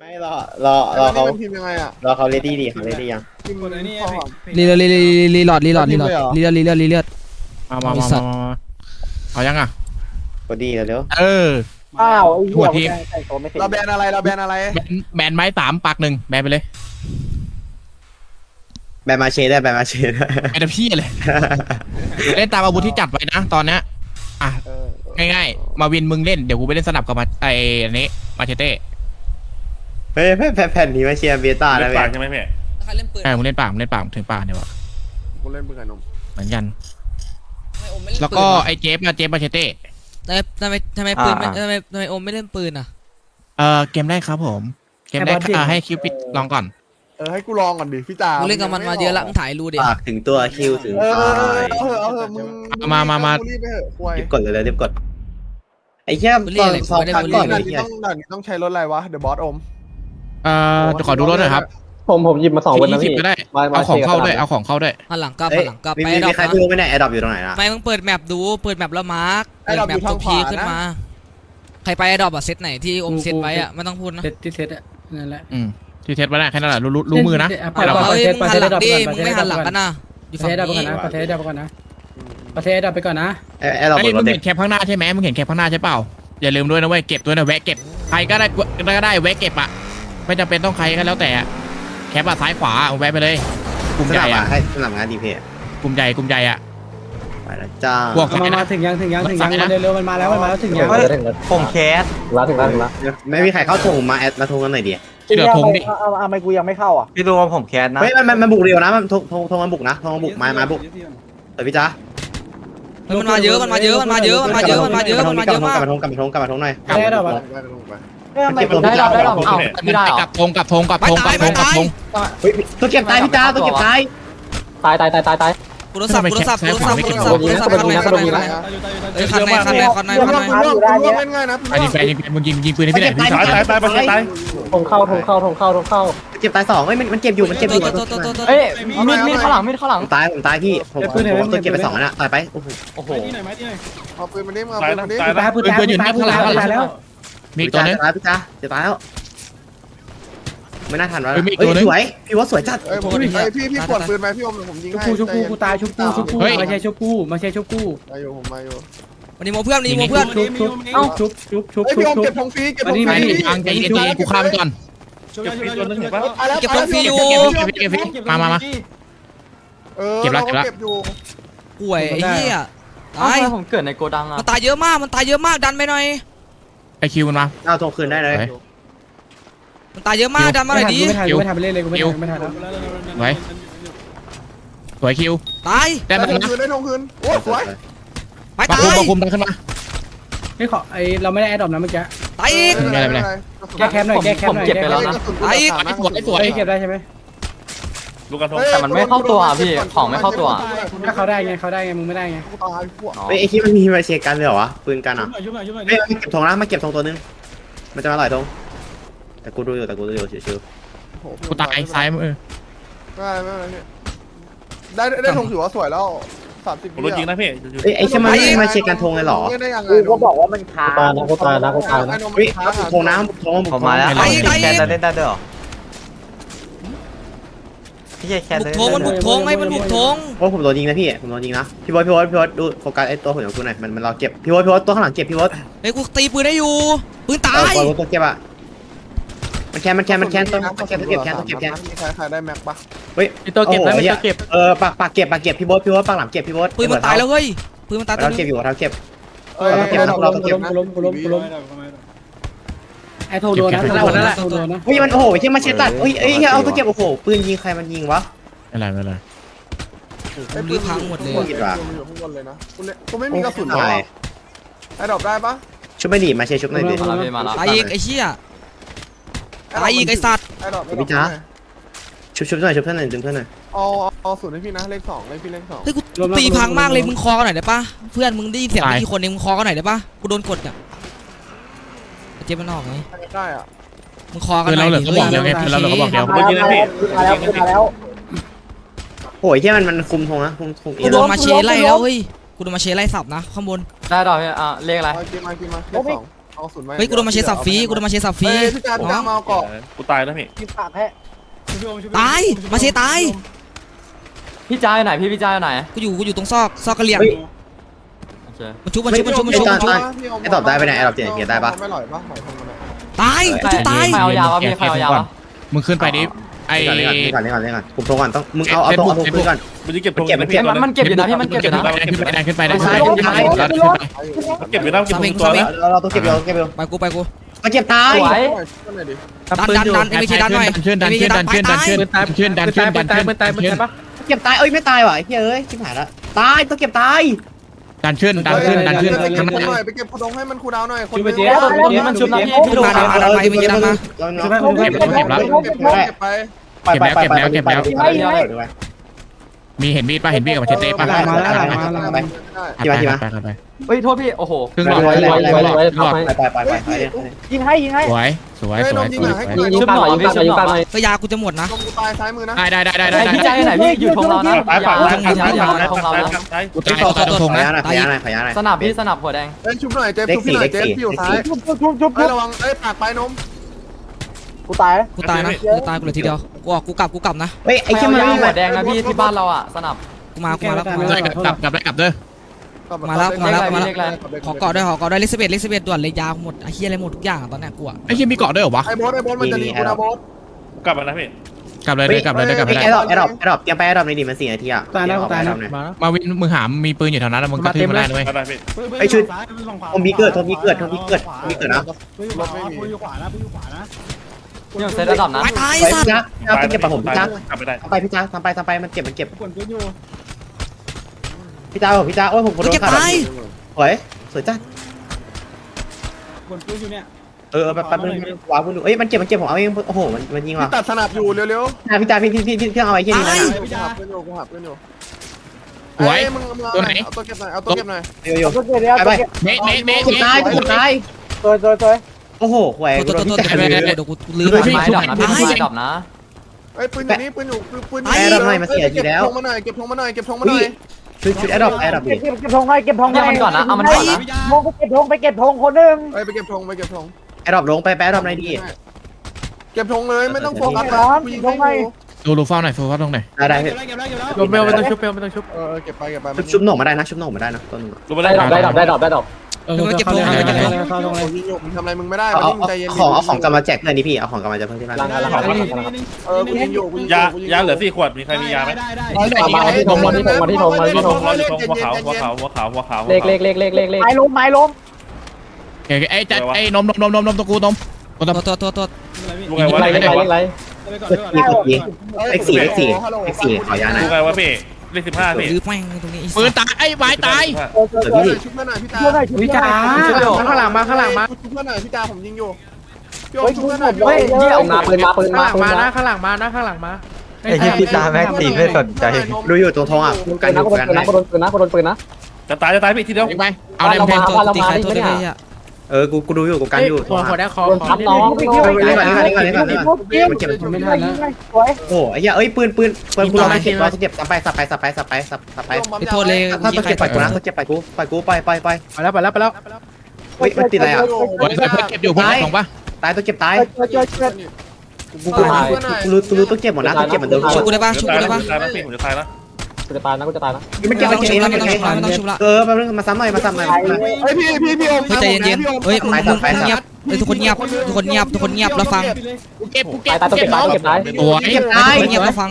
ไม่รอรอรอเขามันพิมพ์ยังไงอะรอเขาเลดี้ดีเขาเลดี้ยังพิมพ์กดไอ้นี่ข้อความรีรีรีรีรีหลอดรีหลอดรีหลอดรีเลือดรีเลือดรีเลือดมามาไอ้มาสัตว์มามาเอายังอะกดดีเร็วเอออ้าวไอ้หัเหี้วยทีมแต่งตัวไม่เสร็จเราแบนอะไรเราแบนอะไรแบนแบนไม้สามปากหนึ่งแบนไปเลยๆแบนมาเชได้แบนมาเชได้แบนพี่เลยเล่นตามอาวุธที่จัดไว้นะตอนเนี้ยอะเออง่ายๆมาวินมึงเล่นเดี๋ยวกูไปเล่นสนับกับมาไอ้อันนี้มาเชเต้เฮ้ยแผ่นแผ่นแผ่นนี้มาเชียร์เบต้าเล่นะนเว้ปากยใช่ไหมพี่ใครเล่นปืนใช่มึงเล่นปากมึงเล่นปากมึงถึงปากเนี่ยวะกูเล่นปืนกับนมเหมือนกัน ทำไมโอมไม่เล่นปืนแล้วก็ไอ้เจฟอะเจฟมาเชเต้ทำไมทำไมทำไมปืนไม่ทำไมทำไมโอมไม่เล่นปืนอะเออเกมแรกครับผม เกมแรกอะให้คิวปิดลองก่อน เออให้กูลองก่อนดิพี่จ่ามึมึงเล่นกับมันมาเยอะละมึงถ่ายรูดิปากถึงตัวคิวถึงเออตาเออเออยเอาเถอะเอาเถอะมึงมามามา รีบไปเถอะควายรีบกดเลยเลยรีบกดไอ้เหี้ยตอนสองพักก่อนด่าไอ้นนี้เหี้ยต้องด่านนี้ต้องใช้รถอะไรวะเดอะบอสอม เอ่อเดี๋ยวขอดูรถหน่อยครับผมผมหยิบมาสองวันยี่นะสิบพี่ก็ได้ มามาเอาของเข้าเชีด้วยร์กันเอาของเข้าด้วย หันหลังกลับเอ้หัยนหลังกลับมีไปมีดอมีปใครนะดูไหมเนี่ยไอ้ดอปอยู่ตรงไหนนะ ไม่มึงเปิดแมปดู เปิดแมปแล้วมาร์กเปิดแมปตัวพีขึ้นมา ใครไปดอปอะเซตไหนที่อมเซตไว้อะไม่ต้องพูดนะเซตที่เซตอะนั่นแหละ อืม ที่เทสมาได้แค่นั้นแหละรู้รู้รู้มือนะปล่อยเราปล่เฮ้ยเซตมึงหันหลังดิปล่อยเซตมึงไม่หันหลังปล่อยกันนะอยู่ประฝั่เทงศดับไปก่อนนี้นะประเทศดับไปก่อนนะประเทศดับไปก่อนนะไอ้ไอ้ดอปไอ้บนรมึถงเด็เห็กนแคปข้างหน้าใช่ไหมมึงเห็นแคปข้างหน้าใช่เปล่า อย่าลืมด้วยนะเว้ย เก็บด้วยนะแวะเก็บ ใครก็ได้ก็ได้แวะเก็บอะ ไม่จำเป็นต้องใครก็แล้วแต่อะแคปอะซ้ายขวาเอาแวะไปเลย กลุ่มสใหนัญ่บอะอะให้สนับงานดีเพย์กลุ่มใหญ่กลุ่มใหญ่อะ ไปแล้วจ้าบวก มามามาถึงยังถึงยังถึงยังเร็วๆมันมาแล้วมันมาแล้วถึงยังเฮ้ยถึงแล้วผมแคสถึงแล้วถึงแล้วถึงแล้วไม่มีใครเข้าถงมาแอดมาทงกันหน่อยดิที่เหลือธงดิเอาเอาเอาทำไมกูยังไม่เข้าอะพี่รู้ว่าผมแคสนะเฮ้ยมันมันมันบุกเร็วนะมันทงทงทงมันบุกนะทงมันบุกมามาบุกแต่พี่จ้าเฮ้ยมันมาเยอะมันมาเยอะมันมาเยอะมันมาเยอะมันมาเยอะมันมาเยอะมากกลับมาทงกลับมาทงกลับมาทงหน่อยประเทศดับไปอะกันลงไปเฮ้ยทำ ไมเก็บตัวได้ดอกได้ดอกพี่เอ้าจ้าไม่ได้เหรกลัอบธงกลับธงกลับธงกลับธงกลับธงเฮ้ยตัวเก็บตายพี่จ้าตัวเก็บตายตายตายตายตายตายกูโทรศัพท์กูโทรศัพท์กูโทรศัพท์กูโทรศัพท์กูโทรศัพท์คันไหนคันไหนคันไหนเอ้ยคันไหนคันไหนคันไหนกูคันล่วงไหนกูล่วงกูล่วงเล่นง่ายนะไอ้ยิงแฟนยิงแฟนมึงยิงยิงปืนให้พี่หน่อยพี่ตายตายตายตายตายทงเข้าทงเข้าทงเข้าทงเข้าเก็บตายสองเฮ้ยมันมันเก็บอยู่มันเก็บอยู่ตัวตัวตัวตัวเอ้ยมีดมีดข้างหลังมีดข้างหลังผมตายผมตายพี่ผมผมตัวเก็บไปสองน่ะตายไปโอ้โหโอ้โหที่ไหนไหมที่ไหนเอาปืนมาดิมึงเอาปืนมาดิตายปืนตายปืนตายปืนตายปืนตายแล้ว มีอีกตัวนึงจะตายพี่จ้าจะตายแล้วไม่น่าทันวะเฮ้ยมีอีกตัวนึง สวยพี่ว่าสวยจัดเอ้ยผมเอ้ยพี่พี่ปวดปืนไหมพี่อมผมยิงชุบให้กูชุบกูกูตายชุบกูชุบกูมาใช่ชุบกูมาใช่ชุบกูมาอยู่ผมมาอยู่วันนี้โมเพื่อนวันนี้โมเพื่อนชุบชุบเอ้าชุบชุบชุบเอ้ยชุพี่บอมชุบเก็บธงฟรีเก็บธงฟไอ้รีนี่ยังใจเย็นๆกูฆ่ามันก่อนเก็บปีตัวนึงเห็นปะเก็บธงฟรีอยู่เก็บเก็บเก็บมามามา เออเก็บละเก็บละ เก็บอยู่ป่วยไอ้เหี้ยเอ้าตายทำไมผมเกิดในโกดังอะมันตายเยอะมากมันตายเยอะมากดันไปหน่อย ไอคิวมันมา เอาทงคืนได้เลยไหน มันตายเยอะมากดันมาหน่อยดิไม่ทันไม่ทันไปเล่นเลยกูไม่ทันไม่ทันแล้วไว้สวยคิวตายได้ได้มันธงนะคืนได้ธงคืนโอ้สวยไปมาตาคุมยมาคุมดันขึ้นมา ไม่ขอไอเราไม่ได้แอดดอปนะเมื่อกี้ตายอีกไม่เป็นไรแก้แคปหน่อยแก้แคปหน่อยเก็บไปแล้วนะไอ้สวยสวยเฮ้ยเก็บได้ใช่ไหม ลูกกระทง แต่มันไม่เข้าตัวอะพี่ของไม่เข้าตัวถ้าเขาได้ไงเขาได้ไงมึงไม่ได้ไง ตายพวกเฮ้ยไอ้ที่มันมีมาเชียร์กันเลยเหรอวะปืนกันอะชุบหน่อยชุบหน่อยเฮ้ยเก็บธงนะมาเก็บธงตัวนึงมันจะมาหลายธงแต่กูดูอยู่แต่กูดูอยู่ชิวกูตายซ้ายมือไม่ไม่ไม่ได้ได้ธงถือว่าสวยแล้วสามสิบผมรู้จริงนะพี่ๆเฮ้ยไอ้ที่มันไม่มาเชียร์กันธงเลยเหรอได้ยังไงกูก็บอกว่ามันค้างตายนะกูตายนะกูตายนะ เฮ้ยธงน้ำธงบุกผมมาแล้วตายอีกตายอีกเล่นได้ด้วยเหรอ พี่แคสบุกโถงมันบุกโถงไงมันบุกโถงโอ้ผมโดนยิงนะพี่ ผมโดนยิงนะ พี่บอสพี่บอสพี่บอสดูโฟกัสไอ้ตัวหุ่นของกูหน่อย มันมันรอเก็บ พี่บอสพี่บอสตัวข้างหลังเก็บพี่บอสเฮ้ยกูตีปืนได้อยู่ปืนตาเออยบอสตัวเก็บอะ มันแคนมันแคนมันแคนตัวมันแคนตัวเก็บแคนตัวเก็บแคนใครใครได้แม็กปะเฮ้ยตัวเก็บนะมีตัวเก็บ เออปากปากเก็บปากเก็บพี่บอสพี่บอสปากหลังเก็บพี่บอสปืนมันตายแล้วเฮ้ยปืนมันตายตัวเรานึเก็บงอยู่เราเก็บเออกูล้มกูล้มกูล้มกูล้มกูล้ม ไอโทรโดนนะโทรโดนนะโทรโดนนะเฮ้ยมันโอ้โหที่มาเช็ดตัดเฮ้ยเอ้ยเอาตัวเก็บโอ้โหปืนยิงใครมันยิงวะอะไรไม่เป็นไรผมรื้อพังหมดเลยผิดว่ะอยู่ข้างบนเลยนะกูเล่นกูไม่มีกระสุนหรอตายไอ้ดอกได้ปะชุบไม่ดีมาเช็ดชุบหน่อยดิมาแล้วพี่มาแล้วตายอีกไอ้เหี้ยตายอีกไอ้สัตว์ไอ้ดอกชุบชุบหน่อยชุบเพื่อนหน่อยดึงเพื่อนหน่อยเอาเอาศูนย์ให้พี่นะเลขสองเลขพี่เลขสองเฮ้ยกูตีพังมากเลยมึงคอกันหน่อยได้ปะเพื่อนมึงได้ยินเสียงกี่คนเองมึงคอกันหน่อยได้ปะกูโดนกดอะ เจ็บมันออกไงได้อะมึงคอกันคือหน่เราอยเหลือก็บอกเดียวไงคือเราเหลือก็บอกเดียว มาแล้วมาแล้วมาแล้วโอ้ยที่มันมันคุมธงนะคุมธงเอกูงโดนมาเชไล่แล้วเฮ้ยกูโดนมาเชไล่สับนะข้างบนได้ดอกพี่อะเลขอะไรเอากินมากินมาเลขสองเอาศูนย์ไว้เฮ้ยกูโดนมาเชสับฟรีกูโดนมาเชสับฟรีเฮ้ยพี่จ้าพี่น้จ้าองมาเอาเกาะกูตายแล้วพี่กินปากแค่ตายมาเชตายพี่จ้าอยู่ไหนพี่พี่จ้าอยู่ไหนกูอยู่กูอยู่ตรงซอกซอกกระเหลี่ยงเฮ้ยโอเค มันชุบมันชุบมันชุบมันชุบมันชุบไอ้ตอบได้ไปไหนไอ้ตอบเจ็ดเกียร์ได้ปะ ไม่หล่อยปะหมายถึงมันอะตายมันชุบตาย ใครเอายาวะพี่ใครเอายาวะมึงขึ้นไปดิไอ้นี่ก่อนนี่ก่อนนี่ก่อนนี่ก่อนคุมโทรก่อนต้องมึงเอาเอาตรงเอาตรงปืนก่อน มันจะเก็บมันเก็บมันเก็บมันมันเก็บอยู่นะพี่มันเก็บอยู่นะขึ้นไปได้ขึ้นไปได้ไม่ขึ้นใช่ไปได้ไม่ใช่เก็บไปแล้วเก็บตัวแล้วเราเราต้องเก็บเราต้องเก็บเราไปกูไปกูมาเก็บตายสวยช่วยหน่อยดิดันดันดันเอ็มเคดันหน่อยขึ้นดันขึ้นดันขึ้นดันขึ้นดันขึ้นดันขึ้นดันขึ้นดันขึ้นเก็บตายเอ้ยไม่ตายว่ะไอ้เหี้ยเอ้ยชิบหายละตายต้องเก็บตาย ดันขึ้นดันขึ้นดันขึ้นไปเก็บข้างหคูน้าหน่อยไปเก็บคูดงให้มันคูดาวหน่อยคนชุบไปเจ๊นี่มันชุบนะพี่พี่ดัดูนมาดันมาดันมาเอ็มเคดันมาเราเนาะเก็บแล้วเก็บแล้วเก็บไปเก็บไปไมีเห็นมีดป่ะเห็นมีดกับมาเชเต้ป่ะมาแล้วมาแล้วไปกี่วันกี่วันไปไปเฮ้ยโทษพี่โอ้โหครึ่งหลอดครึ่งหลอดครึ่งหลอดครึ่งหลอดไปไปไปไปไปยิงให้ยิงให้สวยสวยสวยสวยสวยชุบหน่อยพี่ชุบหน่อยก็ยากูจะหมดนะลงกูตายซ้ายมือนะได้ได้ได้ได้ไอได้พี่จ้าอยู่ไหนพี่อยู่ทงเรานะตายฝั่งอย่าตายอย่าฝั่งอย่าตายทงเราฝั่งนะตายกูตายต่อตรงขนะยาหน่อยขยาหน่อยขยาหน่อยสนับพี่สนับหัวแดงเอ้ยชุบหน่อยเจ๊ชุบพี่หน่อยเจ๊พี่อยู่ซ้ายเฮ้ยระวังเอ้ยปากไปนม กูตายกูตายนะกูตายกูเหลือทีเดียวกูออกกูกลับกูกลับนะเฮ้ยไอ้ไอ้เชี่ยเชี่ยมันมันไม่หัวแดงนะพี่ที่บ้านเราอะสนับกูมากูมาแล้วกูมาได้แล้วกลับกลับได้กลับเด้อมาแล้วมาแล้วมาแล้วเลขอะไรขอกอดด้วยขอกอดด้วยเลสเบตเลสเบตด่วนเลยยาหมดไอ้เฮียอะไรหมดทุกอย่างตอนเนี้ยกูอะไอ้เชี่ยมีเกาะด้วยเหรอวะไอ้โบสไอ้โบสมันจะรีกูนะโบสกลับมาแล้วพี่กลับเลยได้กลับเลยได้กลับไอ้เลยไอ้ดอกไอ้ดอกไอ้ดอกเตรียมไปไอ้ดอกในดิมันสี่นาทีอะตายแล้วตายแล้วมาวินมือหามมีปืนอยู่แถวนั้นแล้วมึงกระทืบมาได้ด้วยมาได้พี่ไอ้ชุดทอมบีเกิดทอมบีเกิดทอมบีเกิดทอมบีเกิดนะรถไม่มี พี่ยังเซตระดับนะตายตายไอ้สัตพี่ว์จ๊ะต้องเก็บปะผมพี่จ๊ะกลับไม่ได้ทำไปพี่จ๊ะทำไปทำไปมันเก็บมันเก็บพี่จ๊ะพี่จ๊ะโอ้ยผมโดกูนเก็บขาดตายสวยสวยจ้ะเออแบบแป๊บนึงว้าวคุณดูเอ้ยมันเก็บมันเก็บผมเอาเองโอ้โหมันมันยิงว่ะพี่ตัดสนับอยู่เร็วพี่จ๊ะพี่พี่พี่พี่พี่เอาไว้แค่นี้นะๆกูหับเพื่อนอยู่กูหับเพื่อนอยู่มึงมึงเอาตัวเก็บหน่อยเอาตัวเก็บหน่อยโยโย่ไปไปเมะเมะเมะเก็บเมะตายเก็บตายตัวตัวตัว โอ้โหหวยตัวตัวตัวพี่ตัวจ๊ะเดี๋ยวกูลืมไม้ดับนะพี่ไม้ดับนะเอ้ยปืนอยู่นี่ปืนอยู่ปืนแอร์ดรอปหน่อยมาเสียทีแล้วเก็บธงมาหน่อยเก็บธงมาหน่อยเก็บธงมาหน่อยชุดชุดแอร์ดรอปแอร์ดรอปดิเก็บธงให้เก็บธงให้มันก่อนนะเอามันก่อนนะมองไปเก็บธงไปเก็บธงคนหนึ่งเอ้ยไปเก็บธงไปเก็บธงแอร์ดรอปลงไปแปะดรอปในดีเก็บธงเลยไม่ต้องโฟกัสนะกูยิงให้อยู่ดูรูเฝ้าหน่อยดูเฝ้าตรงไหนได้ได้ลมเบลไม่ต้องชุบเบลไม่ต้องชุบเออเก็บไปเก็บไปชุบชุบหน่งมาได้นะชุบหน่งมาได้นะต้นรู้มาได้ได้ดอกได้ดอกได้ดอก เออเข้าเลยเข้าเลยเข้าเลยมึงยิงอยู่มึงทำอะไรมึงไม่ได้เอามึงใจเย็นของเอาของกลับมาแจกเพื่อนนี่พี่เอาของกลับมาแจกเพื่อนที่บ้านเออกูยิงอยู่กูยิงยายาเหลือสี่ขวดมีใครมียาไหมมาที่ธงมาที่ธงมาที่ธงมาที่ธงหัวหัวขาวหัวขาวหัวขาวหัวขาวเล็กเล็กเล็กเล็กเล็กเล็กไม้ล้มไม้ล้มไอ้ไอ้จัดไอ้นมนมนมนมนมตัวกูนมตัวตัวตัวตัวรู้ไงวะเล็กเล็กเล็กเล็กกดยีกดยีเอ็กซี่เอ็กซี่เอ็กซี่ขอยาหน่อยรู้ไงวะพี่ เลขสิบห้าพี่ลืมแม่งตรงนี้ปืนตายไอ้ไม้ตายเดี๋ยวพี่ชุบเพื่อนหน่อยพี่ตาวิจาข้างหลังมาข้างหลังมาชุบเพื่อนหน่อยพี่ตาผมยิงอยู่พี่โอ้ชุบเพื่อนหน่อยเฮ้ยเยี่ยมมาปืนมาปืนมาปืนมาข้างหลังมานะข้างหลังมาไอ้ที่พี่ตาแม็กตีไม่สนใจดูอยู่ตรงท้องอะกันอยู่กันนะกูโดนปืนนะกูโดนปืนนะจะตายจะตายพี่ทีเดียวไปเอาเลยแทนตัวตีใครตัวได้อะ เออ กู กูดูอยู่ กูกันอยู่หัวหัวแดงคอโดนทับน้องนี่ก่อนนี่ก่อนนี่ก่อนนี่ก่อนนี่ก่อนมันเก็บไม่ทันแล้วโอ้ไอ้เหี้ยเอ้ยปืนปืนปืนกูรอมาเก็บรอเก็บสับไปสับไปสับไปสับไปสับสับไปไปโทษเลยถ้าต้องเก็บไปกูนะต้องเก็บไปกูไปกูไปไปไปไปแล้วไปแล้วไปแล้วเฮ้ยมันติดอะไรอะเฮ้ยเพื่อนเก็บอยู่เพื่อนของปะตายต้องเก็บตายเจอเจอกูกูกูรู้กูรู้ต้องเก็บหมดนะต้องเก็บเหมือนเดิมชุบกูได้ปะชุบตายกูแล้ได้วปะตายแล้วพี่ผมจะตายแล้ว กูจะตายนะกูจะตายนะมันเก็บไม่ไปต้องเก็ชุบบละไม่ต้องชุบละไม่ต้องชุบละเออแป๊บนึงมาซ้ำหน่อยมาซ้ำหน่อยเฮ้ยพี่พี่พี่อมเฮ้ยใจเย็นๆเฮ้ยมึงมึงเงียบเฮ้ยทุกคนเงียบทุกคนเงียบทุกคนเงียบแล้วฟังกูเก็บกูเก็ตาบยตายต้องเก็เก็บบน้ตาอยงเก็บตายโอ้ยเก็บทุกตายคนเงียบแล้วฟัง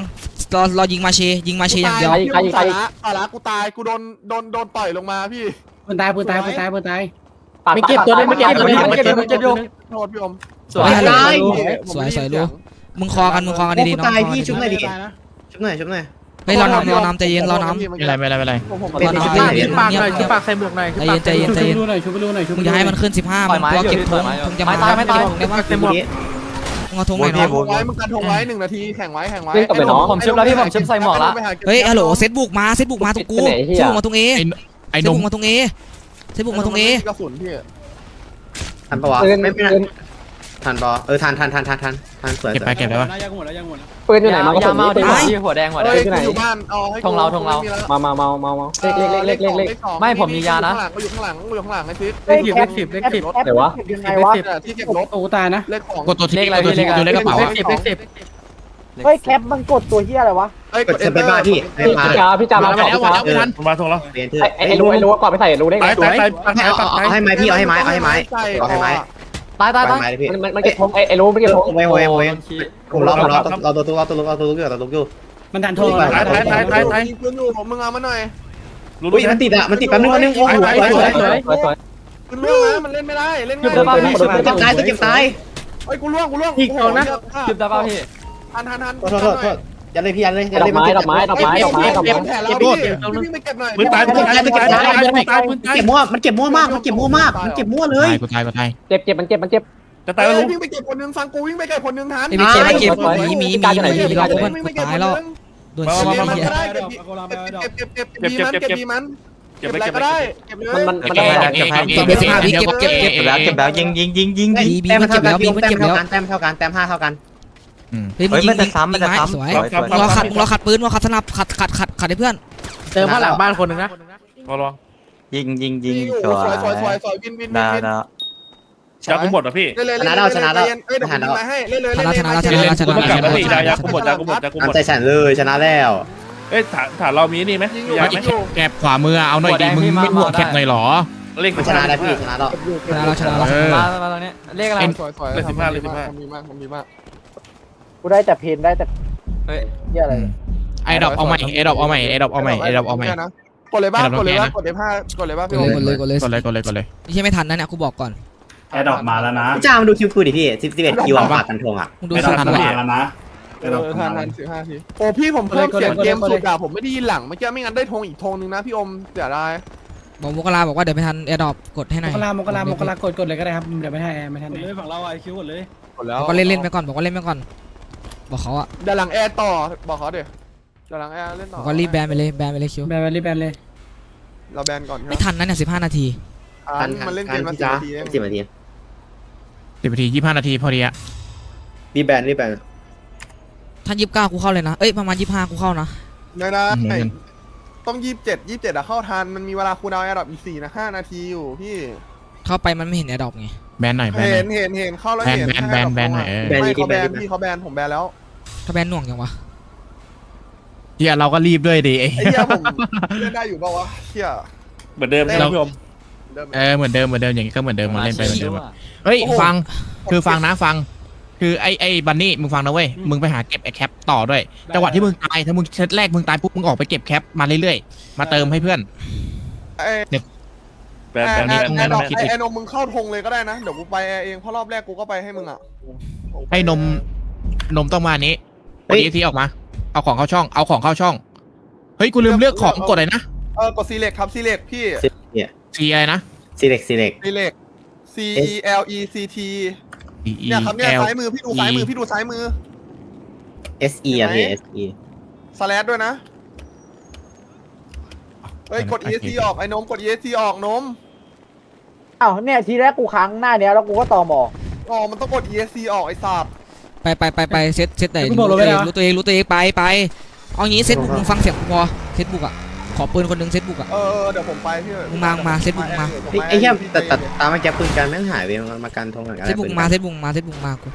รอรอยิงมาเชยิงมาเชอย่างเดียวใครใครใครตายละกูตายกูโดนโดนโดนต่อยลงมาพี่ปืนตายปืนตายปืนตายปืนตายไม่เก็บตัวนึงไม่เก็บตัวนึงไม่เก็บตัวนึงเก็บอยู่โทษพี่อมสวยสวยสวยรู้มึงคอกันมึงคอกันดีๆน้องตายพี่ชุบหน่อยดิชุบหน่อยชุบหน่อย เฮ้ยรอน้ำรอน้ำใจเย็นรอน้ำไม่ไรไม่ไรไม่ไรเป็นชุบหน่อยชุบปากหน่อยชุบปากใส่หมวกหน่อยใจเย็นใจเย็นใจเย็นดูหน่อยชุบไปดูหน่อยชุบมึงอย่าให้มันขึ้น 15มึงตัวเก็บธงธงจะมาไม่ตายไม่ตายได้ปะเต็มหมวกมึงเอาธงไหนน้องไว้มึงกันทงไว้หนึ่งนาทีแข่งไว้แข่งไว้วิ่งกลับไปน้องผมชุบแล้วพี่ผมชุบใส่หมวกละเฮ้ยฮัลโหลเซตบุกมาเซตบุกมาตรงกูเซตบุกมาตรงเอไอ้เซนตมบุกมาตรงเอเซตบุกมาตรงเอกระสุนพี่ทันปะวะปืนไม่ไม่ปืน ทัทันบอเออทันทันทันทันทันทันสวยเก็บสไปวยเก็บไปวะปืนอยู่ไหนมาก็ยาสุดเมาปืดินอยู่ไหนที่หัวแดงหัวแดเอ้งยกูอยู่บ้านเอาให้กูทงเราทงเราไม่มีแล้วมามามามามาเลขเลขเลขเลขเลขเลขสองไม่ผมมียานะ กูอยู่ข้างหลังกูอยู่ข้างหลังไอ้ฟิตเลขสิบเลขสิบเลขสิบเดี๋ยววะยังไงวะเนี่ยที่เก็บรถโอ้ตายนะเลขของกดตัวที่เลขอะไรกดตัวที่เลขอะไรอยู่ในกระเป๋าอะเลขสิบเลขสิบเฮ้ยแคปมันกดตัวเฮียอะไรวะเอ้ยกดสเปซบาร์พี่ไม่พี่มาจ๋าพี่จ๋ามามาแล้วแล้วพี่มาจ๋าแล้วไม่ทันผมมาทงแล้วเรียนเถอะไอ้ไอ้รู้ไอ้รู้ก่อนไปใส่รู้ได้ไงตายสวตายยตายตายให้เอาเอาเอาให้ไม้พี่เอาให้ไม้เอาให้ไม้ใช่เอาให้ไม้ ตายตายเอาตายให้ไม้เลยพี่มันมันมันเก็บทงไอ้ไอ้รู้ไม่เก็บทงโอ้ยโอ้ยโอ้ยโดนขี้ผมรอผมรอเราตัวตัวเราตัวลุกเราตัวลุกอยู่เราตัวลุกอยู่มันทันโทษตายตายตายตายตายยิงปืนอยู่มึงเอามาหน่อยรู้อุ้ยมันติดอะมันติดแป๊บนึงแป๊บนึงโอ้โหสวยสวยสวยสวยสวยปืนล่วงนะมันเล่นไม่ได้เล่นหยุไม่ดได้ได้ป่ะพี่เก็บตายตัวเก็บตายเอ้ยกูล่วงกูล่วงอีกสองนะคลิปได้ป่ะพี่ทันทันทันโทษโทษโทษโทษ ยันเลยพี่ยันเลยยันดอเลยกไม้ดอกไม้ดอกไม้ดอกไม้ดอกไม้ แผลแล้วพี่วิ่งไปเก็บหน่อยปืนตายปืนตายปืนตายปืนตายปืนตายปืนตายเก็บมั่วมันเก็บมั่วมากมันเก็บมั่วมากมันเก็บมั่วเลตายยกูตายกูตายเจ็บเจ็บมันเจ็บมันเจ็บจะตายแล้วลุงวิ่งไปเก็บคนนึงฟังกูวิ่งไปเก็บคนนึงทันไอ้พี่เจ็บไอ้เจ็บสวยมีมีพี่กายอยู่ไหนมีพี่มีกายเราอยู่ไหนเพื่อนกูตายแล้วโดนเก็ชี้บมันเหี้ยก็ได้เก็บเก็บเก็บเก็บเก็บบีมันเก็บบีมันเก็เก็บบไปอะไรเก็บไปก็ได้เก็บเลยมันมันเก็มันบได้เก็บไงเก็บเก็บเก็บเก็บเก็บเก็บเก็บแล้วเก็บแล้วยิงยิงยิงยิงบีบีมันเก็บแล้วบีมันเก็บแล้วแต้มเท่ากันแต้มห้าเท่ากัน อืมเฮ้ยมึงยิงยิงไม้สวยมึงรอขัดมึงรอขัดปืนมึงรอขัดสนับขัดขัดขัดขัดให้เพื่อนเติมข้างหลังบ้านคนนึงนะรอรอยิงยิงยิงสวยสวยสวยสวยวินวินวินดาวินดาจะกูหมดอะพี่เล่นเลยเล่นเลยเอ้ยเดี๋ยวผมมาให้เล่นเลยชเล่นนะเลยชนะแล้วชนะแล้วชนะกูแล้วกลับแล้วพี่ดายากูหมดดากูหมดดากูหตามมดใจฉันเลยชนะแล้วเอ้ยฐานฐานเรามีนี่ไหมยิงอยู่ยายิไหมงอยู่แกบขวามือเอาหน่อยดิมึงไม่ห่วงแคปหน่อยหรอเลขมันชนะได้พี่ชนะแล้วชนะแล้วชนะแล้วเออมามาตรงนี้เลขอะไรสวยสวยทำดีมากทำดีมากทำดีมาก กูได้แต่เพนได้แต่เฮ้ยเฮียอะไรไอ้ดอกเอาใหม่ไอ้ดอกเอาใหม่ไอ้ดอกเอาใหม่ไอ้ดอกเอาใหม่กดเลยบ้างกดเลยบ้างกดเลยผ้ากดเลยบ้างกพี่ดเลยกดเลยกดเลยกดเลยกดเลยกดเลยไม่ใช่ไม่ทันนะเนี่ยกูบอกก่อนแอร์ดรอปมาแล้วนะพี่จ้ามาดูคิวกูดิพี่สิบสิบเอ็ดคิวอะฝากกันทงอะมึงดูแอร์ดรสุอดปทันมาว่ะแล้วนะแอเอร์ดรอปอมาทันแล้ทัวนสิบห้าทีโอ้พี่ผมเพิ่มเสียงเกมสุดอะผมไม่ได้ยินหลังเมื่อกี้ไม่งั้นได้ธงอีกธงนึงนะพี่อมเสียดายบอกมกราบอกว่าเดี๋ยวไม่ทันแอร์ดรอปกดให้หมน่อยกรามกรามกรากดกดเลยก็ได้ครับเดี๋ยวไม่ให้ไม่ทันกดแล้บวอกว่าเล่นเล่นไปก่อนบอกว่าเล่นไปก่อน บอกเขาอะเดี๋ยวหลังแอร์ต่อบอกเขาเดี๋ยวเดี๋ยวหลังแอร์เล่นบต่ออกว่ารีบแบนไปเลยแบนไปเลยคิวแบนรีบแบนเลยเราแบนก่อนไม่ทันนะเนี่ยสิบห้านาทีทันมันเล่นเกมมาพี่สิบจ้านาทีเองสิบนาทีสิบนาทียี่ห้านาทีพอดีอะรีบแบนรีบแบนท่านยี่สิบเก้ากูเข้าเลยนะเอ้ยประมาณยี่สิบห้ากูเข้านะไม่ได้ต้องยี่สิบเจ็ดยี่สิบเจ็ดอะเข้าทันมันมีเวลาคูลดาวน์แอร์ดรอปอีกสี่นะห้านาทีอยู่พี่เข้าไปมันไม่เห็นแอร์ดรอปไง แบนหน่อยแบนหน่เห็อย นเห็นเห็นเข้าแล้วแบนเห็นแบนแบนแบนหน่อยเออ แบนไม่รีเขาบแบแบนนพี่เขาแบนผมแบนแล้วถ้าแบนหน่วงยังวะเฮียเราก็รีบด้วยดิไอ้เหี้ยผมเล่นได้อยู่เปล่าวะเหี้ย เหมือนเดิมใช่ไหมพี่อมเดิมเออเหมือนเดิมเหมือนเดิมอย่างงี้ก็เหมือนเดิมมันเล่นไปเหมือนเดิมอะอะเฮ้ยฟังคือฟังนะฟัง คือไอ้ไอ้บันนี่มึงฟังนะเว้ยมึงไปหาเก็บไอ้แคปต่อด้วยจังหวะที่มึงตายถ้ามึงเซตแรกมึงตายปุ๊บมึงออกไปเก็บแคปมาเรื่อยๆมาเติมให้เพื่อน ไอ้แบน แบนไอ้นี่ไอ้ต้องไอ้แบนดอกคิดไอ้อีกไอ้นมมึงเข้าธงเลยก็ได้นะ เดี๋ยวกูไปแอร์เองเพราะรอบแรกกูก็ไปให้มึงอะให้นมนมต้องมานี้กดอีทีออกมา เอาของเข้าช่อง เอาของเข้าช่อง เฮ้ยกูลืมเลือกของกดอะไรนะเออกดซีเล็กครับซีเล็กพี่เนี่ยซีอะไรนะ ซีเล็กซีเล็ก ซีเล็ก C E L E C T E E เนี่ยครับเนี่ย L ซ้ายมือพี่ดูซ้ายมือพี่ดูซ้ายมือ S E อะพี่ S E สแลดด้วยนะ เฮ้ย กด E S C ออกไอ้นมกด E S C ออกนม อ้าวเนี่ยทีแรกกูค้างหน้าเนี้ยแล้วกูก็ตอมออ๋อ มันต้องกด E S C ออกไอ้สัตว์ไปไปไปไปเซตเซตไหนรู้ตัวเองรู้ตัวเองรู้ตัวเองไปไปเอางี้เซตบุกมึงฟังเสียงกูพอเซตบุกอะขอปืนคนหนึงเซตบุกอะเออเดี๋ยวผมไปพี่มึงมามึงมาเซ็ตบุกมาไอ้เหี้ยแต่แต่ตามมาแก๊ปปืนกันแม่งหายไปมันมากันทงกันเซตบุกมาเซตบุกมาเซตบุกมากู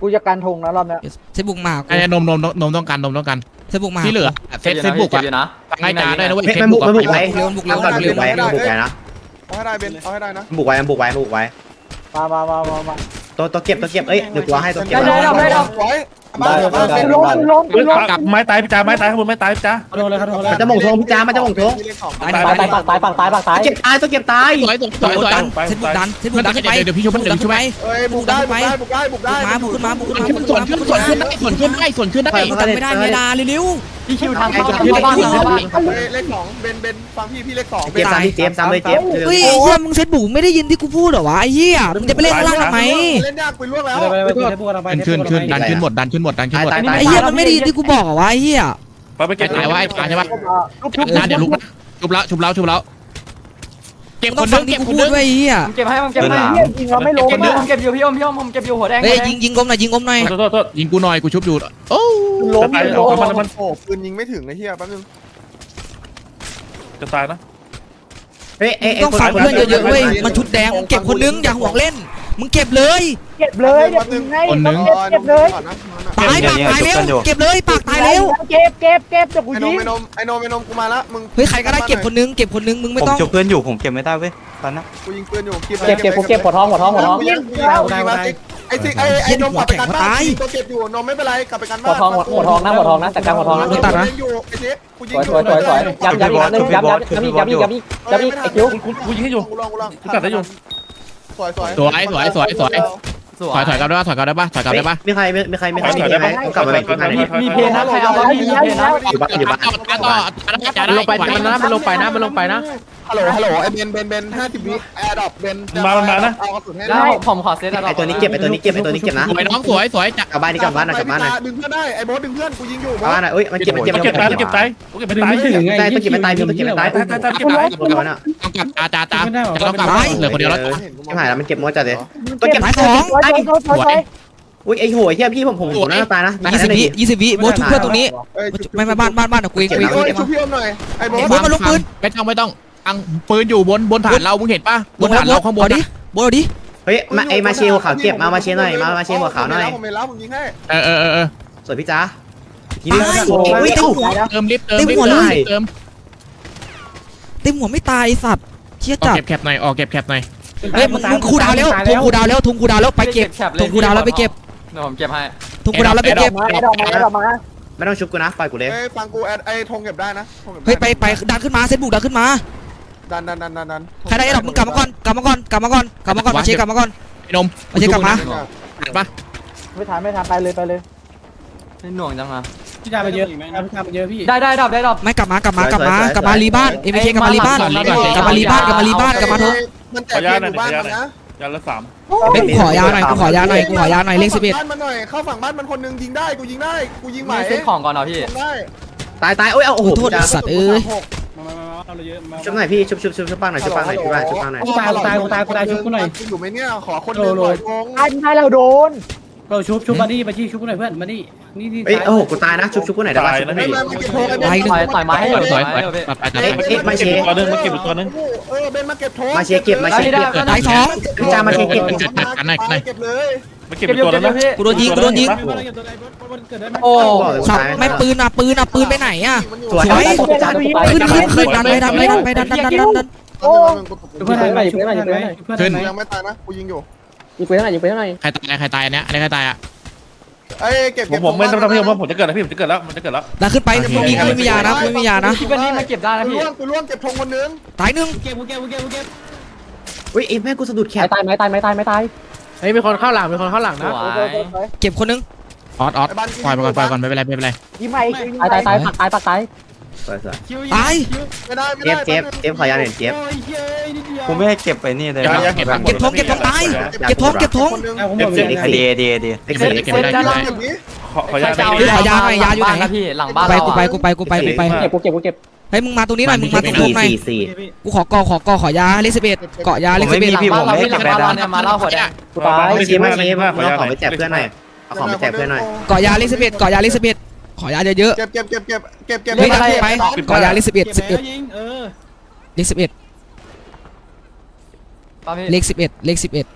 กูจะการทงนะรอบเนี้ยเซตบุกมากูไอ้นมนมนมต้องการนมต้องการเซตบุกมาที่เหลือเซตเซตบุกเจ็อะบอยู่นะสั่งให้จ่าด้วยนะเว้ยไม่เซตไม่บุบุกกอะไม่บุกไว้เร็วบุกเร็วก่อนบุกไว้บุกไว้นะ เอาให้ได้เบนเอาให้ได้นะ บุกไว้บุกไว้บุกไว้มามามามามาตัวตัวเก็บตัวเก็บเอ้ยเดี๋ยวกูให้ตัวเก็บได้ได้ได้ไว้ บ้านบ้านกูเป็นล้มบ้านกูล้มกูล้มกลับไม้ตายพี่จ้าไม้ตายข้างบนไม้ตายพี่จ้าเขาโดนเลยเขาโดนเลยมันจะหม่งทงพี่จ้ามันจะหม่งทงตายปากตายปากตายปากตายปากตายเก็บตายตัวเก็บตายสวยสวยสวยสวยดันเซตบุกดันเซตบุกดันขึ้นไปเดี๋ยวพี่ชุบเดี๋ยวพี่ชุบไปเอ้ยบุกได้บุกได้บุกได้บุกได้มาบุกขึ้นมาบุกขึ้นมาบุกส่ขึ้วนนมาขึ้นบุกขึ้ส่วนนขึ้นมาได้ส่วนขึ้นได้ส่วนขึ้นได้กูจำไม่ได้เมียดาเร็วพี่คิวทำไอ้เข้าตัวบ้านที่เข้าบ้านเลขสองเบนเบนฟังพี่พี่เลขสองเจ็บซ้ำพี่เจ็บซ้ำเลยเจ็บๆเฮ้ยไอ้เหี้ยมึงเซตบุกไม่ได้ยินที่กูพูดเหรอวะไอ้เหี้ยมึงจะไปเล่นข้างล่างทำไมเล่นยากไปล่วงแล้วไปไปไปเทปพวกเราไปดันขึ้นขึ้นดันขึ้นหมดดันขึ้นหมดดันขึ้นหมดตายตายไอ้เหี้ยมันไม่ได้ยินที่กูบอกเหรอวะไอ้เหี้ยไปไปเก็บตายว่าไอ้ตายใช่ปะลุกลุกนะเดี๋ยวลุกนะชุบแล้วชุบแล้วชุบแล้วเก็บมึงคต้อนงนึฟังงที่เก็บกูคนพูนึงดด้วยไอ้เหี้ยผมเก็บให้ผมเก็บให้เฮียจริงเราไม่ลงเก็บอยู่นะผมเก็บอยู่พี่อมพี่อมผมเก็บอยู่หัวแดงเฮ้ยหัวแดยิงยิงกลมหน่อยยิงกลมหน่อยโทษโทษโทษ ยิงกูหน่อยกูชุบอยู่โอ้ล้มจะตายล้เอามมันมัน โอ้ปืนยิงไม่ถึงไอ้เหี้ยแป๊บนึงจะตายนะ เฮ้ยไอ้ไอ้ต้องคนฟังคนเพื่อนเยอะๆเว้ยไม่ไม่มันชุดแดงมึงเก็บคนนึงอย่าห่วงเล่น มึงเก็บเลยเก็บเลยเดี๋ยวยิงให้เก็บเลยตายปากตายเร็วเก็บเลยปากตายเร็วเก็บเก็บเก็บจะกูไอ้นยิมงไอ้นมไอ้นมไอ้นมกูมาละมึงเฮ้ยใครก็ได้เก็บคนนึงเก็บคนนึงมึงไม่ผมต้องจุบเพื่อนอยู่ผมเก็บไม่ได้เว้ยตอนนั้นกูยิงปืนอยู่เก็บเก็บกูเก็บหัวท้องหัวท้องหัวท้องกูยิงกูยิงกูยิงมาติ๊กไอ้ติ๊กไอ้ไอ้นมกลับไปกันบ้านตัวเก็บอยู่นมไม่เป็นไรกลับไปกันหับ้าวนท้องหัวท้องนะหัวท้องนะจัดการหัวท้องนะกูยิงอยู่ไอ้ติ๊กกูยิสงวยอยู่สวยสวยสวยย้ำย้ำอีกนึงย้ำย้ำย้ำอีกย้ำอีกย้ำอีกย้ำอีกไอ้คิวกูกูยิงให้อยู่กูลองกูลองกูตัดได้อยู่ สวยสวยสวยสวยสวยสวย สวถอยถอยกลับได้ปะถอยกลับได้ปะถอยกลับได้ปะมีใครมีมีใครมีใครมีใครกลับมาแบ่งที่ไหนมีเพนนะใครเอาบ้างมีเพนนะอยู่บ้านอยู่บ้านต่อต่อจะได้ลงไปมันนะมันลงไปนะมันลงไปนะฮัลโหลฮัลโหลไอ้เบนเบนเบนห้าสิบวิแอร์ดรอปเบนเอากระสุนให้แล้วได้ผมขอเซตอะไอ้ตัวนี้เก็บไอ้ตัวนี้เก็บไอ้ตัวนี้เก็บนะสวยน้องสวยสวยจะกลับบ้านนี่กลับบ้านหน่อยกลับบ้านหน่อยดึงเพื่อนได้ไอ้โบ๊ทดึงเพื่อนกูยิงอยู่กลับบ้านหน่อยเอ้ยมันเก็บมันเก็บมันเก็บตายมันเก็บตายมันเก็บไม่ดึงตายไม่ถึงไงตายต้องเก็บไม่ตายพี่ต้องเก็บไม่ตายตายตายตายเก็บตายกลับบ้านอะต้องกลับจ้าจ้าจ้าจะต้องกลับเหลือคนเดียวแล้วไม่หายแล้วมันเก็บมดจัดเลยเก็บสวยสวยสวยสวยอุ้ย ไอ้โหยเฮียพี่ผมผมผมน่าตายนะยี่สิบวิยี่สิบวิโบทชุบเพื่อนตรงนี้ไม่ไม่บ้านบ้านบ้านอะกูเองกูเองโอ้ยชูพี่อมหน่อยไอ้โบ๊ทโบ๊ทมาลุกปืนไม่ต้องไม่ต้องอังปืนอยู่บนบนฐานเรามึงเห็นปะบนฐานเราข้างบนดิโบทเอาดิเฮ้ยมาไอ้มาเชลขาวเก็บมามาเชลหน่อยมามาเชลหัวขาวหน่อยผมเห็นแล้วผมยิงให้เออเออเออสวยพี่จ้าทีนี้อุ้ยเอ้าเติมลิฟต์เติมลิฟต์เติมเต็มหัวไม่ตายไอ้สัตว์เชี่ยออกจัดเก็บแคปหน่อยออกเก็บแคปหน่อย เฮ้ยมึงมึงคูดาวแล้วทงคูดาวแล้วทงคูดาวแล้วไปเก็บทงคูดาวแล้วไปเก็บเดี๋ยวผมเก็บให้ทงคูดาวแล้วไปเก็บมาดอกมาดอกมาไม่ต้องชุบกูนะปล่อยกูเลย เอ้ยฟังกูไอ้ธงเก็บได้นะเฮ้ยไปไปดันขึ้นมาเซตบุกดันขึ้นมาดันดันดันดันดันใครได้ดอกมึงกลับมาก่อนกลับมาก่อนกลับมาก่อนกลับมาก่อนมาเช็คกลับมาก่อนไอ้นมมาเช็คกลับมาปะไม่ทันไม่ทันไปเลยไปเลย นี่หน่วงจังอะ พี่ดาไปเยอะพี่ดาไปเยอะพี่ได้ได้ดับได้ดับไม่กลับมากลับมากลับมากลับมารีบ้านเอ็มเคกลับมารีบ้านกลับมารีบ้านกลับมารีบ้านกลับมาทงมันแจกเงินอยู่บ้านมันนะยาละสามเฮ้ยกูขอยาหน่อยกูขอยาหน่อยกูขอยาหน่อยเลขสิบเอ็ดบ้านมันหน่อยเข้าฝั่งบ้านมันคนนึงยิงได้กูยิงได้กูยิงไหวไม่เซ็ตของก่อนเหรอพี่ได้ตายตายโอ้ยเอาโอ้โหโทษไอ้สัตว์เอ้ยมามามาเอาเราเยอะมาชุบหน่อยพี่ชุบชุบชุบชุบปังหน่อยชุบปังหน่อยชุบปังชุบปังหน่อยกูตายกูตายกูตายกูตายชุบกูหน่อยอยู่ไหมเนี่ยขอคนนึงหน่อยธงตายไม่ได้เราโดน เราชุบชุบมาดิมาที่ชุบกูหน่อยเพื่อนมาดินี่นี่เอ้ยโอ้โหกูตายนะชุบชุบกูหน่อยได้ป่ะชุบกูหน่อยไม่มาเก็บธงไอ้เบนต่อยต่อยไม้ให้สอวยยู่สวยไม้ให้อยู่พี่ปัดไปเอ้ยเอ้ยมาเชเก็บตัวนึงมาเก็บตัวนึงเออเบนมาเก็บธงมาเชเก็บมาเชเก็บตายสองพี่จ้ามาเชเก็บเก็บเลยมาเก็บเก็บอยู่ตัวเก็บแล้วอยู่นะพี่กูโดนยิงกูโดนยิงเกิดได้ไหมโอ้สับไม่ปืนอะปืนอะปืนไปไหนอะสวยขึ้นขึ้นขึ้นดันไปดันไปดันไปดันดันดันดันดันโอ้เพื่อนไหนเพื่อนไหนเพื่อนไหนเพื่อนไหนยังไม่ตายนะกูยิงอยู่ ยิงปืนเท่าไหร่ยิงปืนเท่าไหร่ใครตายใครตายอันเนี้ยอันนี้ใครตายอะเอ้ยเก็บผมผมไม่ต้องทำพี่ผมผมจะเกิดแล้วพี่ผมจะเกิดแล้วมันจะเกิดแล้วดันขึ้นไปมึงมีไม่มียานะไม่มียานะพี่เป็นนี่มาเก็บได้นะกูพี่ล่วงกูล่วงเก็บธงคนนึงตายหนึ่งเก็บกูเก็บกูเก็บกูเก็บอุ้ยไอ้แม่กูสะดุดแขตายนตายไหมตายไหมตายไหมตายเฮ้ยมีคนเข้าหลังมีคนเข้าหลังสนะวยเก็บคนนึงออสออสปล่อยไปก่อนปล่อยก่อนไม่เป็นไรไม่เป็นไรยิงใหม่ตายตายตายปักตายปักตาย สวยสวยตายไม่ได้ไม่เจ็ได้บเจ็บเจ็บขอยาหน่อยเจ็บ โอ้ยเฮ้ยนิดเดียวกูไม่ให้เก็บไปนี่เลยยานะยาเก็บเก็บทงเก็บทงตายเก็บทงเก็บทงคนนึงเอาผมบอกเลยเดียเดียเดียเด็กเซ็สี่ตเซ็ตด้านล่างเก็บนี้ขอขอยาใครจะเอาขอยาหน่อยยาอยู่ไหนนะพี่หลังบ้านไปเรากูไปกูไปกูไปกูไปเก็บกูเก็บกูเก็บเฮ้ยมึงมาตรงนี้หน่อยมึงมาตรงทสี่งหน่อยสี่สี่กูขอกอขอกอขอยาเลขสิบเอ็ดเกาะยาเลผขมสิไม่บเอ็ดมีพี่ผมไม่ให้เก็บได้เนี่ยมาเล่าหัวแดงกูตายมาเชมาเชมึงเอาของไปแจกเพื่อนหน่อยเอาของไปแจกเพื่อนหน่อยเกาะยาเลขสิบเอ็ดเกาะยาเลขสิบเอ็ด ขอยาเยอะ เก็บเก็บเก็บเก็บเก็บเก็บๆเฮ้ยไปเกาะยาเลขสิบเอ็ดเก็บสิบแล้เอ็ดวยิงเออเลขสิบเอ็ดป้าพี่เลขสิบเอ็ดเลขสิบเอ็ด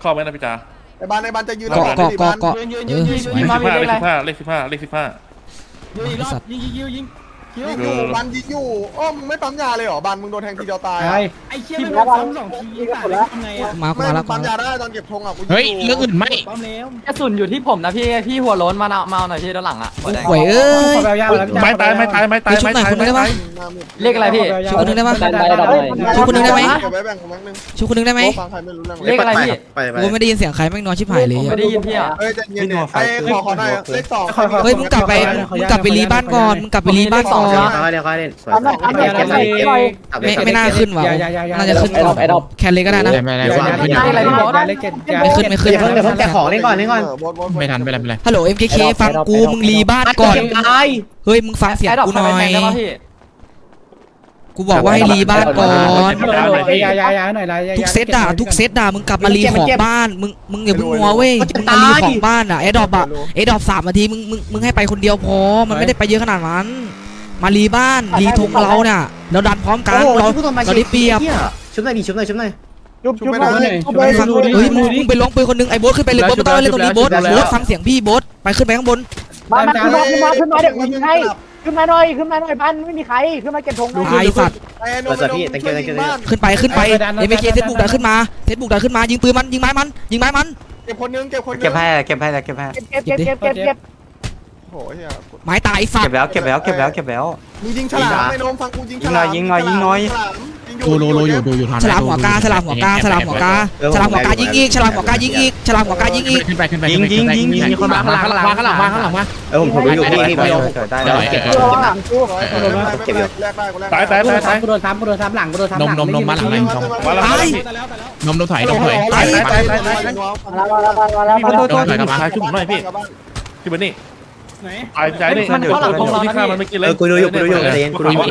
เข้าไหมนะพี่จ๋าไอ้บ้านไอ้บ้านจะยืนเกาะเกาะเกาะเกาะยืนยืนเอยืนอยืนสวเลยขมาสิบพี่ห้าเลเลขขอะไรสิบห้าเลขสิบห้าเลขสิบห้ายืนอีกรอบยิงยิงยิง ยิงคิวยิงอยู่บันยิงอยู่อ้อมึงไม่ปั๊มยาเลยเหรอบันมึงโดนแทงทีเดียวตายตายไอ้เชี่ยไม่โดนซ้ำสองทีตายได้ทำไงอะมากูไม่มาแล้วปั๊กูมมาแล้วยาได้ตอนเก็บธงอะเฮ้ยเรื่องอื่นไม่ปั๊มแล้วกระสุนอยู่ที่ผมนะพี่พี่หัวโล้นมาเอามาเอาหน่อยที่ด้านหลังอะหัวแดง หวยเอ้ย ขอแบวยาวแล้วไม้ตายไม้ตายไม้ตายไปชุบหน่อยคนนึงได้ปะเลขอะไรพี่ช่วยคนนึงได้ปะได้ได้ได้ได้ช่วยคนนึงได้ไหม เก็บไว้แบ่งคนนึงช่วยคนนึงได้ไหมฟังใครไม่รู้เรื่องเลขอะไรพี่ไปไปกูไม่ได้ยินเสียงใครแม่งนอนชิบหายเลยผมอะไม่ได้ยินพี่อะเฮ้ยใจเย็นๆไอ้ขอขอหน่อยเลขสองเฮ้ยมึงกลับไปมึงกลับไปรีบ้านก่อนมึงกลับไปรีบ้านก่อนเขาเล่นเขาเล่นสวยไม่ไม่น่าขึ้นว่ะน่าจะขึ้นก่อนแคนเลยก็ได้นะ ไม่เป็นไรไม่เป็นไรอะไรพี่บอสเลขเจ็ดไม่ขึ้นไม่ขึ้นเดี๋ยวเพิ่งเดี๋ยวเพิ่งแจกของเล่นก่อนเล่นก่อนไม่ทันไม่เป็นไรไม่เป็นไรฮัลโหล MKK ฟังกูมึงรีบ้านก่อนตายเฮ้ยมึงฟังเสียงไอ้ดอกกูหทำน่ไมอยแทงได้ป่ะพี่กูบอกว่าให้รีบ้านก่อนไอ้ยายายาหน่อยยายาทุกเซตด่าทุกเซตด่ามึงกลับมารีของบ้านมึงมึงอย่าเพิ่งงัวเว้ยมึงมารีของบ้านอะไอ้ดอกอะไอ้ดอกสามนาทีมึงมึงมึงให้ไปคนเดียวพอมันไม่ได้ไปเยอะขนาดนั้น มารีบ้านรีธงเราเนี่ยเราดันพร้อมกันโอ้โหเราที่พูดตรงมาเราได้เปรียบหี้ชุบหน่อยดิชุบหน่อยชุบหน่อยจุ๊บชุบจุ๊บไม่หน่ได้อยชุบจุ๊บไม่ไปได้ฟังเฮ้ยมึงมึงไปลงปืนคนหนึงไอ้โบ๊ทขึ้นไปเลยโบ๊ทไม่ต้องเล่นตรงนี้โบ๊ทโบ๊ทฟังเสียงพี่โบ๊ทไปขึ้นไปข้างบนมามาขึ้นมาขึ้นมาขึ้นมาเดี๋ยวกูยิงให้ขึ้นมาหน่อยขึ้นมาหน่อยบ้านไม่มีใครขึ้นมาเก็บธงหน่อยตายสัตว์ไอ้โนมโนมช่วยยิงบ้านขึ้นไปขึ้นไปเอ็มเคเซตบุกดันขึ้นมาเซตบุกดันขึ้นมายิงปืนมันยิงไม้มันยิงไม้มันเก็บคนนึงเก็บคนนึงเก็บให้เก็บให้แล้วเก็บให้เก็บเก็บเก็บเก็บ เก็บโอ้โหเฮียไม้ตายไอ้สัตเก็บว์แล้วเก็บแล้วเก็บแล้วเก็บแล้ว มึงยิงฉลามไอ้โนมฟังกูยิงฉลามยิงหน่อยยิงหน่อยยิงหน่อยดูดูดูอยู่ดูอยู่ทันฉลามหัวกาฉลามหัวกาฉลามหัวกาฉลามหัวกายิงอีกฉลามหัวกายิงอีกฉลามหัวกายิงอีก ขึ้นไปขึ้นไปยิงยิงยิงยิงมีคนมาข้างหลังข้างหลังมาข้างหลังมา เออผมผมอยู่พี่พี่พี่ได้เดี๋ยวได้เก็บกูรอหลังกูเก็บอยู่แลกได้กูแลกตายตายกูตายตายโดนซ้ำกูโดนซ้ำหลังกูโดนซ้ำหลังนมนมนมมาหลังเลยนมมาแล้วตายนมนมถอยนมถอยตายตายตายตายมาแล้วมาแล้วมาแล้วมาแล้วพี่มันโดนชายชุบผมหน่อยพี่พี่เบนนี่ ไหนตายใจนี่มันอยู่ที่ฆ่ามันไม่กินเลเอยอกูดูอยู่กูดูอยู่ใจเย็นกูดูอยู่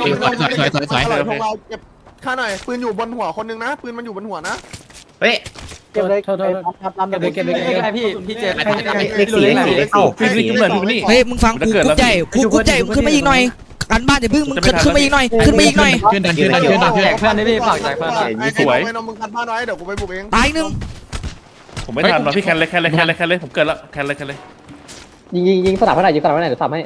เก็บข้าหน่อยปืนอยู่บนหัวคนนึงนะ ปืนมันอยู่บนหัวนะเฮ้ยเก็บเลยทำทำทำเก็บเลยเก็บเลยไม่ได้พี่พี่เจเลขสี่เลขสี่เลขสี่พี่นี่จุ๊บเลยพี่นี่เฮ้ยมึงฟังกูกุ๊บใหญ่กูกุ๊บใหญ่มึงขึ้นมาอีกหน่อยกันบ้านอย่าเพิ่งมึงขึ้นขึ้นมาอีกหน่อยขึ้นมาอีกหน่อยขึ้นดันขึ้นดันขึ้นดันขึ้นแจกเพื่อนได้พี่ฝากแจกเพื่อนไอ้ไอ้นมมึงกันบ้านไว้เดี๋ยวกูไปบุกเองตายหนึ่งผมไม่ทันหรอกพี่แคนเลยแคนเลยแคนเลยแคนเลยผมเกิดแล้วแคนเลยแคนเลย ยิงยิงยิงสนามเท่าไหร่ยิงสนามเท่าไหร่เดี๋ยวสับให้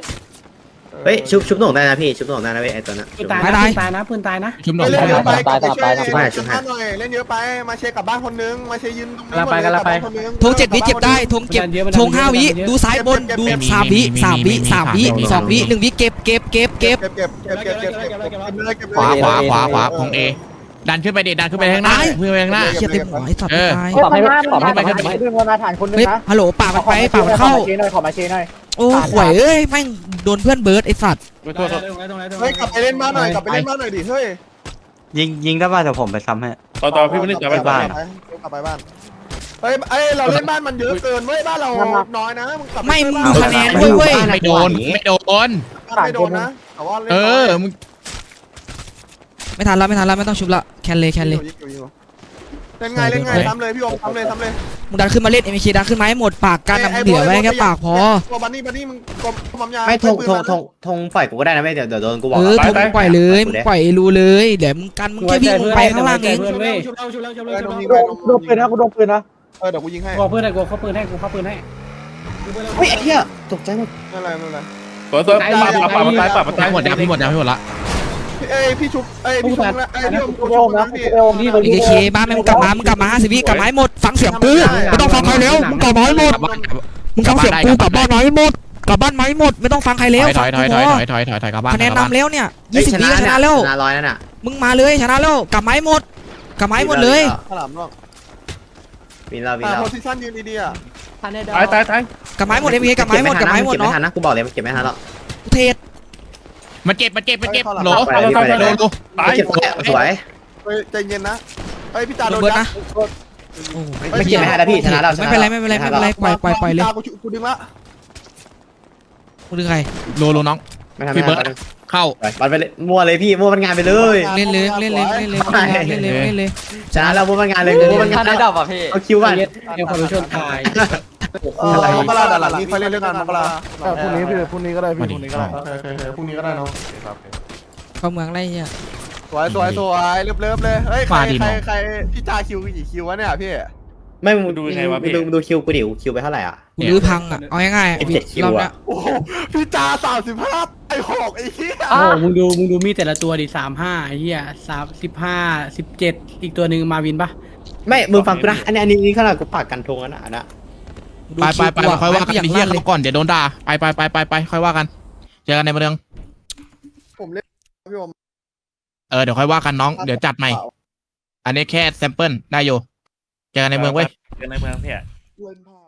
เฮ้ยชุบชุบหน่งได้นะพี่ชุบหน่งได้นะเว้ยไอ้ตัวนั้นปืนตายนะปืนตายนะปืนตายนะ ชุบหน่อยเล่นเยอะไปตายตายตายช่วยบ้านหน่อยเล่นเยอะไปมาเช็คกับบ้านคนนึงมาเช็คยืนตรงนี้ธงเจ็ดวิเก็บได้ธงเก็บธงห้าวิดูซ้ายบนดูสามวิสามวิสามวิสองวิหนึ่งวิเก็บเก็บเก็บเก็บเก็บเก็บเก็บเก็บเก็บเก็บเก็บเก็บขวาขวาขวาขวาของเอ ดันขึ้นไปดิดันขึ้นไปข้างหน้าเพื่อไปข้างหน้า เชี่ยเต็มหัวไอ้สัตว์ตายตอบให้ตอบให้ตอบให้ดึงมาฐานคนนึงเฮ้ยนะฮัลโหลปากมันไปปากมันเข้าเชหน่อยขอมาเชหน่อยโอ้ข่วยเอ้ยแม่งโดนเพื่อนเบิร์ดไอ้สัตว์โทษโทษเฮ้ยกลับไปเล่นบ้านหน่อยกลับไปเล่นบ้านหน่อยดิเฮ้ยยิงยิงได้ป่ะเดี๋ยวผมไปซ้ำให้ ต่อต่อพี่เบนนี่ต่อไปบ้าน กลับไปบ้านเฮ้ยไอเราเล่นบ้านมันเยอะเกินเว้ยบ้านเราน้อยนะมึงกลับไม่มึงดูคะแนนด้วยเว้ยไม่โดนไม่โดน ไม่โดนนะแต่ว่าเออมึง ไม่ทันแล้วไม่ทันแล้วไม่ต้องชุบละแคนเลยแคนเลยเล่นไงเล่นไงทำเลยพี่อมทำเลยทำเลยมึงดันขึ้นมาเล่นเอ็มเคดันขึ้นมาให้หมดปากกันนะมึงเหลือไว้แค่ปากพอตัวบันนี่บันนี่มึงกลมความยาวไม่ธงธงธงธงปล่อยกูก็ได้นะเว้ยเดี๋ยวเดี๋ยวโดนกูบอกเออทุบมึงปล่อยเลยมึงปล่อยรูเลยเดี๋ยวมึงกันมึงแค่วิ่งมึงไปข้างล่างเองเพื่อนเว้ยชุบแล้วชุบแล้วชุบแล้วชุบโดนยิงแล้วไปกูโดนปืนนะกูโดนปืนนะเออเดี๋ยวกูยิงให้กูเพื่อนให้กูเข้าปืนให้กูเข้าปืนให้เฮ้ยไอ้เหี้ยตกใจหมดนั่นแหละนั่นแหละตัวตัวปาปาปามันตายปามันตายหมดยังพี่หมดยังพี่หมดละ เอ้ยพี่ชุบเอ้ยพี่ชุบแล้วเอ้ยพี่อมกูกูโอชุบมนะนะพี่กูโอมนี่เอ็มเคบ้านไม่มึงกลับมา มึงกลับมาห้าสิบวิกลับมาให้หมด ฟังเสียงกูไม่ต้องฟังใครแล้ว มึงกลับมาให้หมดกลับบ้านมึงฟังเสียงกูกลับบ้านมาให้หมด กลับบ้านมาให้หมด ไม่ต้องฟังใครถแล้วอยถฟัองยถกูอยพถอยอถอยถอยถอยถอยกลับบ้านคะแนนกลับบ้านนำแล้วเนี่ยเฮ้ยี่สิบวิก็ชนะแล้วชนะร้อยนั่นน่ะ มึงมาเลยชนะแล้ว กลับมาให้หมด กลับมาให้หมดเลยขลามนอกวินเราวินอ่าเราโพซิชั่นยืนดีๆอะตายตายตายกลับมาให้หมดเอ็มเคกลับมาให้หมด กลับมาให้หมดเก็บไม่เนาะทันนะกูบอกเลยมันเก็บไม่ทันหรอกเทศ มันเจ็บมันเจ็บมันเจ็บโหลไปเลยไปเลยโหลดูตายเก็บสวยเฮ้ยใจเย็นนะเฮ้ยพี่ตาโดโดนนเบิร์ดยันะดโอ้โหไม่เก็บไม่ทันแล้วพี่ชนะเราชไม่นะเป็นไรไม่เป็นไรไม่เป็นไรปล่อยปล่อยปล่อยเลยตากูกูดึงละมึงดึงใคร โหลโหลน้อง ไม่ทันไม่ทันเข้า มันไปเลยมั่วเลยพี่มั่วมันงานไปเลย เล่นเลยเล่นเลยเล่นเลยเล่นเลยเล่นเลยชนะเรามั่วมันงานเลยมั่วมันงาถ้านได้ดับอะพี่เอาคิวก่อนเอ็มคอร์รัปชันตาย เออมกราดาหลังนี้ค่อยเล่นเรื่องกันมกราพรุ่งนี้พี่พรุ่งนี้ก็ได้พี่พรุ่งนี้ก็ได้โอเคโอเคพรุ่งนี้ก็ได้เนาะเข้าเมืองไรเนี่ยสวยสวยสวยเลิฟเลิฟเลยเฮ้ยใครใครใครพี่จาคิวกี่คิววะเนี่ยพี่ไม่มึงดูดูดูคิวกูดิวคิวไปเท่าไหร่อะกูรื้อพังอะเอาง่ายไอ้เจ็ดคิวรอบอะเนี้ยโอ้โหพี่จาสามสิบห้าไอ้หอกไอ้เหี้ยโอ้มึงดูมึงดูมีแต่ละตัวดิสามห้าไอ้เหี้ยสามสิบห้าสิบเจ็ดอีกตัวหนึ่งมาวินปะไม่มึงฟังกูนะอันนี้อันนี้นี่ขนาดกูปากกันทงกันอะนะ ไปไปไปค่อยว่ากันไอ้เหี้ยเขาก่อนเดี๋ยวโดนด่าไปไปไปไปไปค่อยว่ากันเจอกันในเมืองผมเล่นพี่ผมเออเดี๋ยวค่อยว่ากันน้องเดี๋ยวจัดใหม่ อันนี้แค่แซมเปิลได้อยู่เจอกันในเมืองเว้ยในเมืองพี่เล่นพา